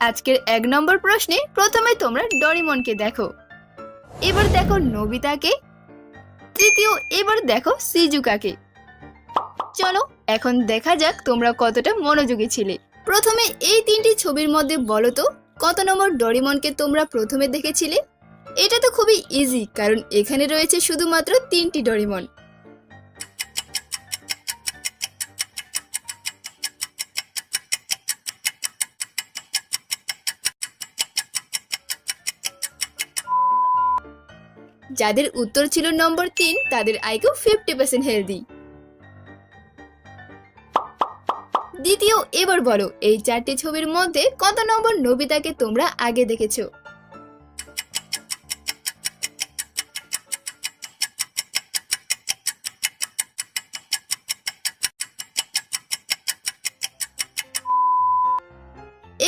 আজকের এক নম্বর প্রশ্নে প্রথমে তোমরা ডরিমনকে দেখো। এবার দেখো নবিতাকে, তৃতীয় এবার দেখো সিজুকাকে। চলো, এখন দেখা যাক তোমরা কতটা মনোযোগী ছিলে। প্রথমে এই তিনটি ছবির মধ্যে বলো তো, কত নম্বর ডরিমনকে তোমরা প্রথমে দেখেছিলে? এটা তো খুবই ইজি কারণ এখানে রয়েছে শুধুমাত্র তিনটি ডরিমন। যাদের উত্তর ছিল নম্বর তিন, তাদের আইকিউ ফিফটি পার্সেন্ট হেলদি দ্বিতীয়, এবার বলো, এই চারটি ছবির মধ্যে কত নম্বর নবিতাকে তোমরা আগে দেখেছ?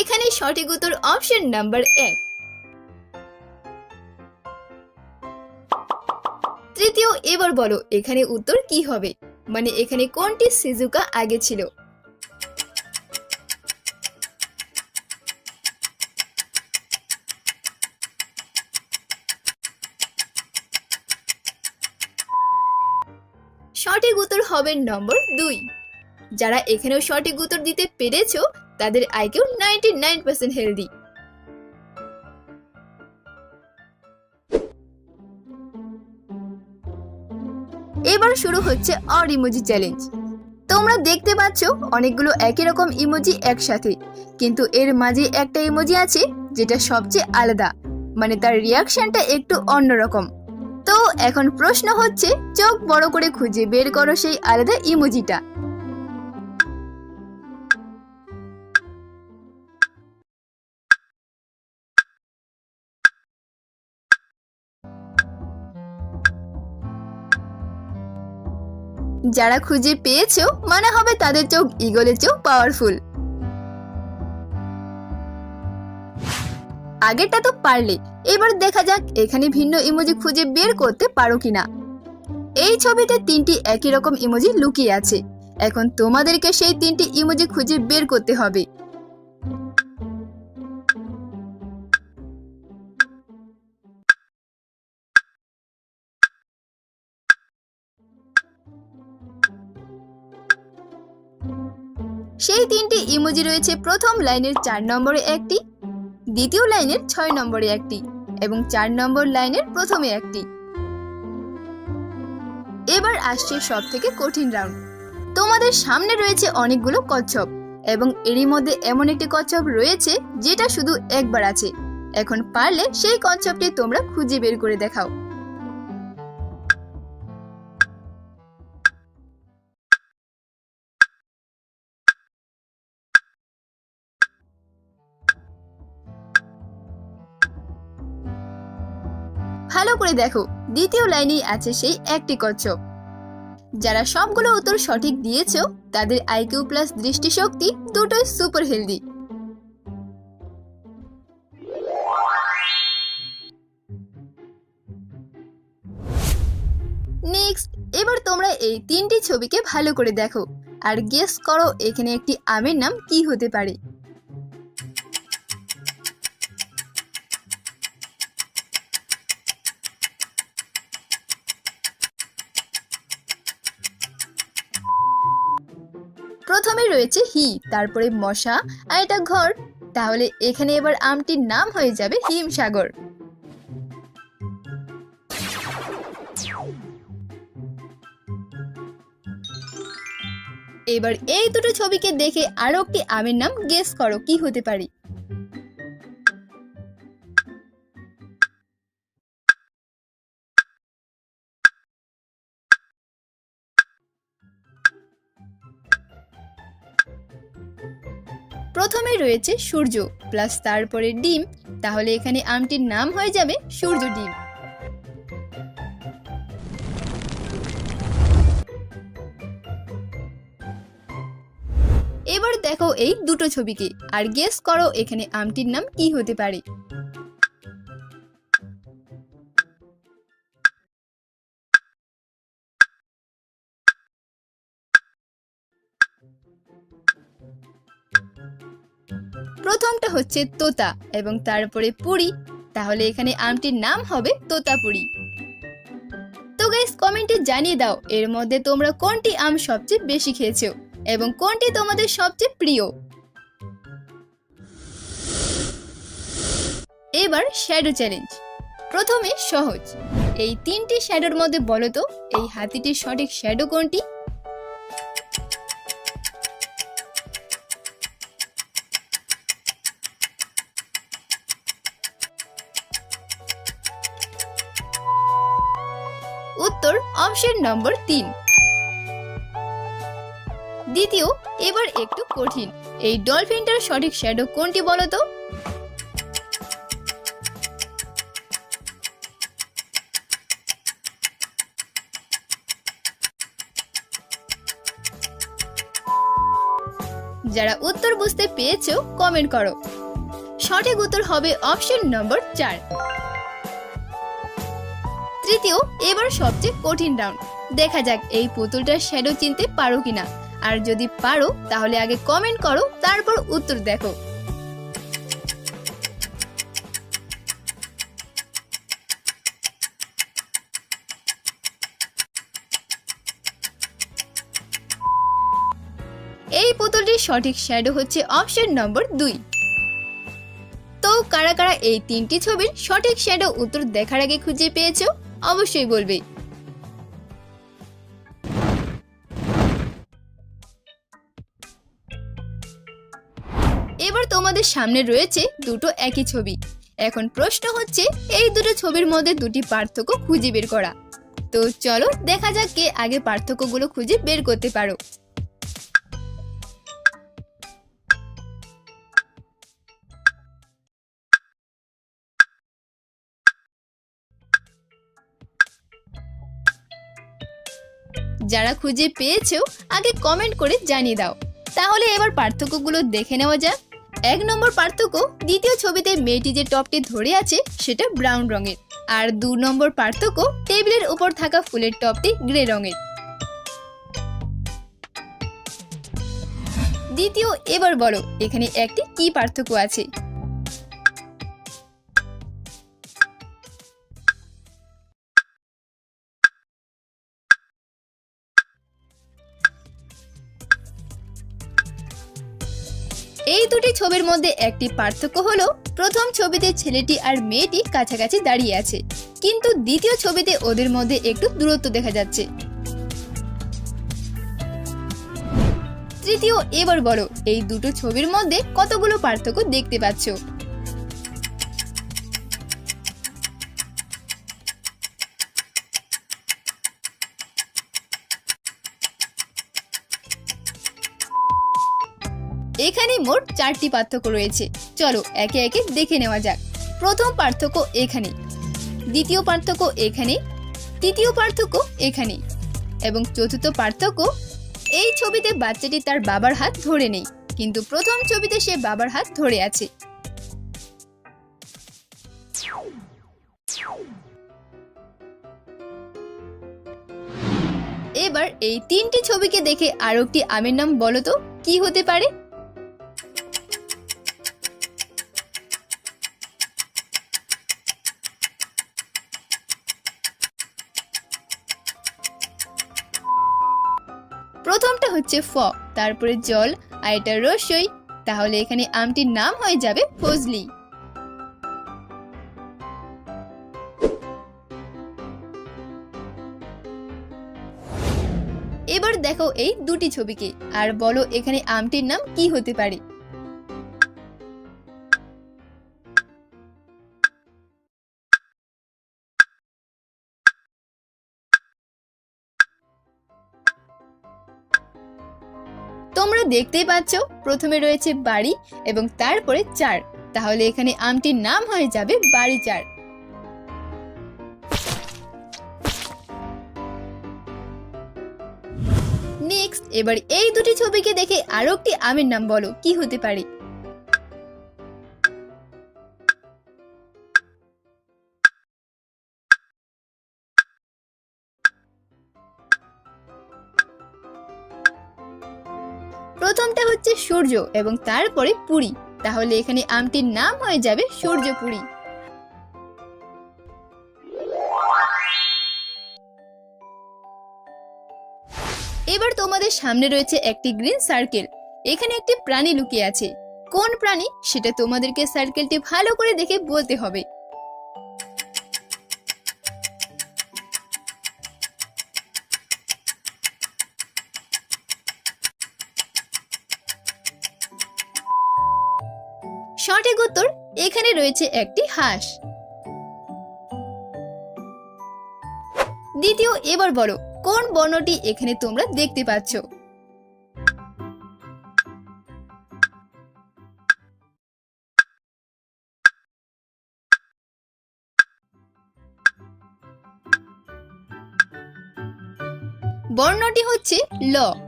এখানে সঠিক উত্তর অপশন নাম্বার এক। এবার বলো, এখানে উত্তর কি হবে? মানে এখানে কোনটি সিজুকা আগে ছিল? সঠিক উত্তর হবে নম্বর দুই। যারা এখানেও সঠিক উত্তর দিতে পেরেছ, তাদের IQ ninety nine percent healthy. শুরু হচ্ছে অর ইমোজি চ্যালেঞ্জ তোমরা দেখতে পাচ্ছ অনেকগুলো একই রকম ইমোজি একসাথে, কিন্তু এর মাঝে একটা ইমোজি আছে যেটা সবচেয়ে আলাদা মানে তার রিয়াকশনটা একটু অন্যরকম। তো এখন প্রশ্ন হচ্ছে, চোখ বড় করে খুঁজে বের করো সেই আলাদা ইমোজিটা যারা খুঁজে পেয়েছ মানে হবে তাদের চোখ ইগলের চোখ পাওয়ারফুল আগেরটা তো পারলে, এবার দেখা যাক এখানে ভিন্ন ইমোজি খুঁজে বের করতে পারো কিনা। এই ছবিতে তিনটি একই রকম ইমোজি লুকিয়ে আছে। এখন তোমাদেরকে সেই তিনটি ইমোজি খুঁজে বের করতে হবে। তিনটি ইমোজি রয়েছে। প্রথম লাইনের চার নম্বরে একটি, দ্বিতীয় লাইনের ছয় নম্বরে একটি এবং চার নম্বর লাইনের প্রথমে একটি। এবার আসছে সব থেকে কঠিন রাউন্ড তোমাদের সামনে রয়েছে অনেকগুলো কচ্ছপ এবং এরই মধ্যে এমন একটি কচ্ছপ রয়েছে যেটা শুধু একবার আছে। এখন পারলে সেই কচ্ছপটি তোমরা খুঁজে বের করে দেখাও। ভালো করে দেখো। দ্বিতীয় লাইনেই আছে সেই একটি কচ্ছপ। যারা সবগুলো উত্তর সঠিক দিয়েছ, তাদের আইকিউ প্লাস দৃষ্টিশক্তি দুটোই সুপার হেলদি নেক্সট এবার তোমরা এই তিনটি ছবিকে ভালো করে দেখো। আর গেস করো, এখানে একটি আমের নাম কি হতে পারে। প্রথমে রয়েছে হি, তারপরে মশা, আর এটা ঘর। তাহলে এখানে এবার আমটির নাম হয়ে যাবে হিমসাগর। এবার এই দুটো ছবিকে দেখে আরও একটি আমের নাম গেস করো, কি হতে পারে? প্রথমে রয়েছে সূর্য, প্লাস তারপরে ডিম। তাহলে এখানে আমটির নাম হয়ে যাবে সূর্য ডিম। এবার দেখো এই দুটো ছবিকে, আর গেস করো এখানে আমটির নাম কি হতে পারে। হচ্ছে তোতা এবং তারপরে পুরি। তাহলে এখানে আমটির নাম হবে তোতাপুরি। তো গাইস কমেন্টে জানিয়ে দাও, এর মধ্যে তোমরা কোনটি আম সবচেয়ে বেশি খেয়েছো এবং কোনটি তোমাদের সবচেয়ে প্রিয়? এবার শ্যাডো চ্যালেঞ্জ প্রথমে সহজ। এই তিনটি শ্যাডোর মধ্যে বলো তো, এই হাতিটির সঠিক শ্যাডো কোনটি? নম্বর তিন। দ্বিতীয়, এবার একটু কঠিন। এই ডলফিনটার সঠিক শ্যাডো কোনটি বলতো যারা উত্তর বুঝতে পেরেছ কমেন্ট করো। সঠিক উত্তর হবে অপশন নম্বর চার। তৃতীয়, এবার সবচেয়ে কঠিন রাউন্ড দেখা যাক এই পুতুলটার শ্যাডো চিনতে পারো কিনা। আর যদি পারো, তাহলে আগে কমেন্ট করো, তারপর উত্তর দেখো। এই পুতুলটির সঠিক শ্যাডো হচ্ছে অপশন নম্বর দুই। তো কারা কারা এই তিনটি ছবির সঠিক শ্যাডো উত্তর দেখার আগে খুঁজে পেয়েছ, অবশ্যই বলবে। তোমাদের সামনে রয়েছে দুটো একই ছবি। এখন প্রশ্ন হচ্ছে, এই দুটো ছবির মধ্যে দুটি পার্থক্য খুঁজে বের করা। তো চলো দেখা যাক কে আগে পার্থক্যগুলো খুঁজে বের করতে পারো। যারা খুঁজে পেয়েছ, আগে কমেন্ট করে জানিয়ে দাও। তাহলে এবার পার্থক্যগুলো দেখে নেওয়া যাক। এক নম্বর পার্থক্য দ্বিতীয় ছবিতে মেয়েটি যে টপটি ধরে আছে সেটা ব্রাউন রঙের। আর দু নম্বর পার্থক্য টেবিলের উপর থাকা ফুলের টপটি গ্রে রঙের। দ্বিতীয়, এবার বলো, এখানে একটি কি পার্থক্য আছে? এই দুটি ছবির মধ্যে একটি পার্থক্য হলো, প্রথম ছবিতে ছেলেটি আর মেয়েটি কাছাকাছি দাঁড়িয়ে আছে, কিন্তু দ্বিতীয় ছবিতে ওদের মধ্যে একটু দূরত্ব দেখা যাচ্ছে। তৃতীয়, এবার বড় এই দুটো ছবির মধ্যে কতগুলো পার্থক্য দেখতে পাচ্ছ? এখানে মোট চারটি পার্থক্য রয়েছে। চলো একে একে দেখে নেওয়া যাক। প্রথম পার্থক্য এখানে। দ্বিতীয় পার্থক্য এখানে। তৃতীয় পার্থক্য এখানে। এবং চতুর্থ পার্থক্য, এই ছবিতে বাচ্চাটি তার বাবার হাত ধরে নেই, কিন্তু প্রথম ছবিতে সে বাবার হাত ধরে আছে। এবার এই তিনটি ছবিকে দেখে আরও একটি আমের নাম বলো তো, কি হতে পারে? প্রথমটা হচ্ছে ফ, তারপরে জল আর এটা রসই। তাহলে এখানে আমটির নাম হয়ে যাবে ফজলি। এবার দেখো এই দুটি ছবিকে, আর বলো এখানে আমটির নাম কি হতে পারে। তোমরা দেখতেই পাচ্ছ, প্রথমে রয়েছে বাড়ি এবং তারপরে চার। তাহলে এখানে আমটির নাম হয়ে যাবে বাড়ি চার। নেক্সট এবার এই দুটি ছবিকে দেখে আরও একটি আমের নাম বলো, কি হতে পারে? প্রথমটা হচ্ছে সূর্য এবং তারপরে পুরী। তাহলে এখানে আমটির নাম হয়ে যাবে সূর্যপুরী এবার তোমাদের সামনে রয়েছে একটি গ্রিন সার্কেল। এখানে একটি প্রাণী লুকিয়ে আছে। কোন প্রাণী? সেটা তোমাদেরকে সার্কেলটি ভালো করে দেখে বলতে হবে। সঠিক উত্তর এখানে রয়েছে একটি হাঁস। দ্বিতীয়, এবার বলো, কোন বর্ণটি এখানে তোমরা দেখতে পাচ্ছ? বর্ণটি হচ্ছে ল।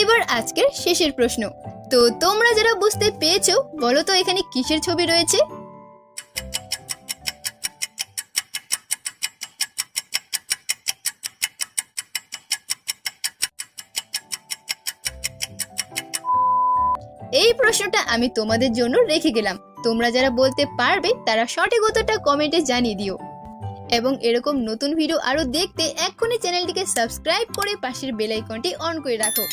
এবার আজকের শেষের প্রশ্ন। তো তোমরা যারা বুঝতে পেরেছ, বলো তো এখানে কিসের ছবি রয়েছে? এই প্রশ্নটা আমি তোমাদের জন্য রেখে গেলাম। তোমরা যারা বলতে পারবে, তারা সঠিক উত্তরটা কমেন্টে জানিয়ে দিও। এবং এরকম নতুন ভিডিও আরও দেখতে এক্ষুনি চ্যানেলটিকে সাবস্ক্রাইব করে পাশের বেল আইকনটি অন করে রাখো।